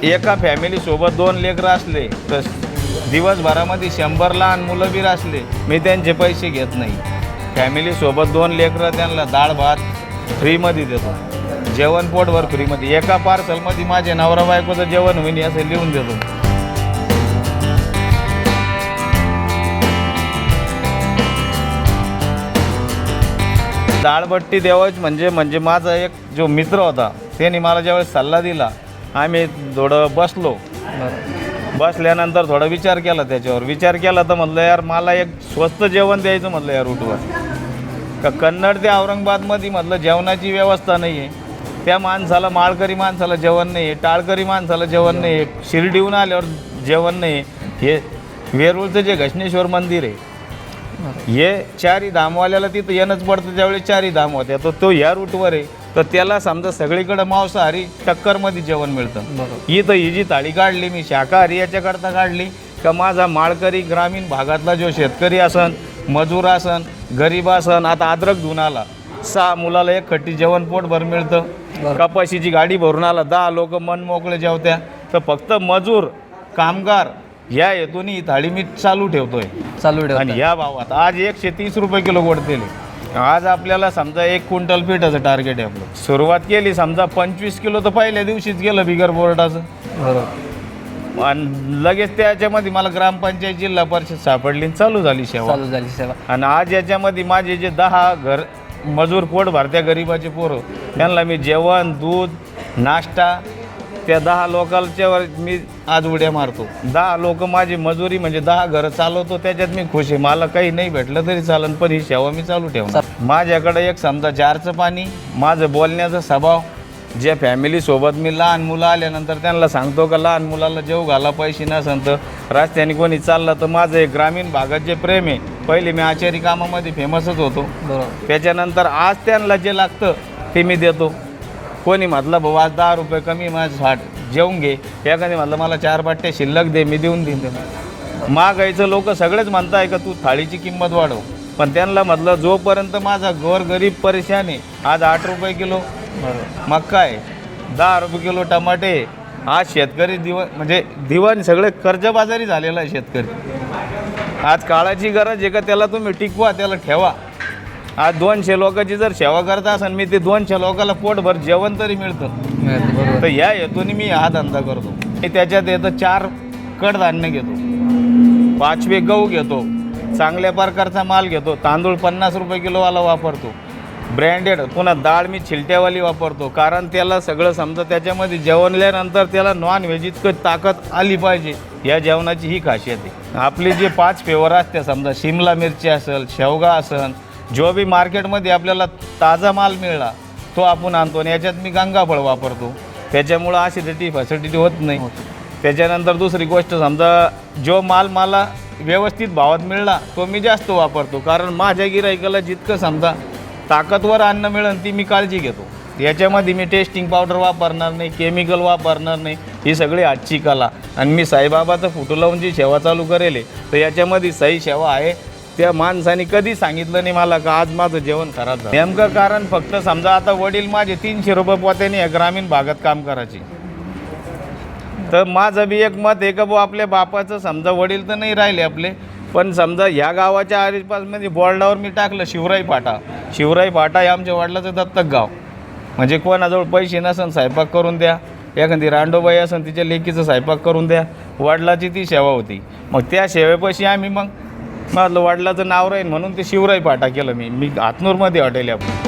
एका फॅमिलीसोबत दोन लेकरं असले तर दिवसभरामध्ये शंभर लहान मुलं बी असले मी त्यांचे पैसे घेत नाही. फॅमिलीसोबत दोन लेकरं त्यांना डाळ भात फ्रीमध्ये देतो. जेवण पोटभर फ्रीमध्ये. एका पार्सलमध्ये माझे नवरा बायकोचं जेवण होईन असं लिहून देतो. डाळबट्टी देवाच म्हणजे म्हणजे माझा एक जो मित्र होता त्याने मला ज्यावेळेस सल्ला दिला आम्ही थोडं बसलो. बसल्यानंतर थोडा विचार केला त्याच्यावर. विचार केला तर म्हटलं यार मला एक स्वस्त जेवण द्यायचं म्हटलं या रूटवर. का कन्नड ते औरंगाबादमध्ये म्हटलं जेवणाची व्यवस्था नाही आहे त्या माणसाला माळकरी माणसाला जेवण नाही आहे टाळकरी माणसाला जेवण नाही आहे शिर्डीहून आल्यावर जेवण नाही हे वेरूळचं जे घटनेश्वर मंदिर आहे हे चारी धामवाल्याला तिथं येणंच पडतं त्यावेळी चारी धाम होत्या. तर तो ह्या रूटवर आहे. तर त्याला समजा सगळीकडं मांसाहारी टक्करमध्ये जेवण मिळतं बरोबर ही तर ही जी थाळी काढली मी शाकाहारी याच्याकरता काढली का माझा माळकरी ग्रामीण भागातला जो शेतकरी असन मजूर असन गरीब असन आता अद्रक धुवून आला सहा मुलाला एक खट्टी जेवण पोटभर मिळतं. कपाशीची गाडी भरून आला दहा लोक मन मोकळे जेवत्या तर फक्त मजूर कामगार या हेतून ही थाळी मी चालू ठेवतोय चालू ठेवता. आणि या भावात आज एकशे तीस रुपये किलो गोड तेल आहे. आज आपल्याला समजा एक क्विंटल पिठाचं टार्गेट आहे आपलं. सुरुवात केली समजा पंचवीस किलो तर पहिल्या दिवशीच गेलं बिगर बोर्डाचं बरोबर. आणि लगेच त्याच्यामध्ये मला ग्रामपंचायत जिल्हा परिषद सापडली आणि चालू झाली सेवा. चालू झाली सेवा. आणि आज याच्यामध्ये माझे जे दहा घर मजूर पोट भरत्या गरिबाचे पोरं त्यांना मी जेवण दूध नाश्ता त्या दहा लोकांच्यावर मी आज उड्या मारतो. दहा लोक माझी मजुरी म्हणजे दहा घरं चालवतो त्याच्यात मी खुश आहे. मला काही नाही भेटलं तरी चालन पण ही सेवा मी चालू ठेवणार. माझ्याकडे एक समजा जारचं पाणी माझं बोलण्याचा स्वभाव ज्या फॅमिलीसोबत मी लहान मुलं आल्यानंतर त्यांना सांगतो का लहान मुलाला जेव घाला पैसे नसन तर रस्त्याने कोणी चाललं तर माझं एक ग्रामीण भागात जे प्रेम आहे पहिले मी आचारी कामामध्ये फेमसच होतो त्याच्यानंतर आज त्यांना जे लागतं ते मी देतो. कोणी म्हटलं भाऊ आज दहा रुपये कमी माझं साठ जेवून घे. एखादी म्हटलं मला चार बाट्या शिल्लक दे मी देऊन देईन महागाईचं लोक सगळेच म्हणताय का तू थाळीची किंमत वाढव. पण त्यांना म्हटलं जोपर्यंत माझा गोर गरीब परेशान आहे आज आठ रुपये किलो. बरोबर मक्का आहे दहा रुपये किलो टमाटे. आज शेतकरी दिवन म्हणजे दिवाण सगळे कर्जबाजारी झालेला आहे शेतकरी. आज काळाची गरज आहे का त्याला तुम्ही टिकवा त्याला ठेवा. आज दोनशे लोकांची जर सेवा करत असाल मी ते दोनशे लोकांना पोटभर जेवण तरी मिळतं. बरोबर. तर या हेतून मी हा धंदा करतो. मी त्याच्यात येतं चार कडधान्य घेतो. पाचवे गहू घेतो. चांगल्या प्रकारचा माल घेतो. तांदूळ पन्नास रुपये किलोवाला वापरतो. ब्रँडेड पुन्हा डाळ मी छिलट्यावाली वापरतो. कारण त्याला सगळं समजा त्याच्यामध्ये जेवणल्यानंतर त्याला नॉन व्हेज इतकं ताकद आली पाहिजे. या जेवणाची ही खासियत आहे. आपली जे पाच फेवर असते समजा शिमला मिरची असेल शेवगा असेल जो बी मार्केटमध्ये आपल्याला ताजा माल मिळला तो आपण आणतो आणि याच्यात मी गंगाफळ वापरतो. त्याच्यामुळं ॲसिडिटी फॅसिडिटी होत नाही. त्याच्यानंतर दुसरी गोष्ट समजा जो माल मला व्यवस्थित भावात मिळला तो मी जास्त वापरतो. कारण माझ्या गिराईकाला जितकं समजा ताकदवर अन्न मिळेल ती मी काळजी घेतो. याच्यामध्ये मी टेस्टिंग पावडर वापरणार नाही केमिकल वापरणार नाही. ही सगळी आजची कला. आणि मी साईबाबाचा फोटो लावून जी सेवा चालू करेल तर याच्यामध्ये सही सेवा आहे. त्या माणसाने कधी सांगितलं नाही मला का आज माझं जेवण खराब झालं. नेमकं कारण फक्त समजा आता वडील माझे तीनशे रुपये पोत्याने ग्रामीण भागात काम करायचे. तर माझं बी एक मत आहे का बुवा आपल्या बापाचं समजा वडील तर नाही राहिले आपले पण समजा ह्या गावाच्या आसपासमध्ये बोर्डावर मी टाकलं शिवराई फाटा. शिवराई फाटा हे आमच्या वडिलाचं दत्तक गाव. म्हणजे कोणाजवळ पैसे नसन स्वयंपाक करून द्या. एखादी रांडोबाई असन तिच्या लेकीचं स्वयंपाक करून द्या. वडिलाची ती सेवा होती. मग त्या सेवेपाशी आम्ही मग माझं वडिलाचं नाव राहील म्हणून ते शिवराई पाटा केलं मी. मी हातनूरमध्ये हॉटेल आहे.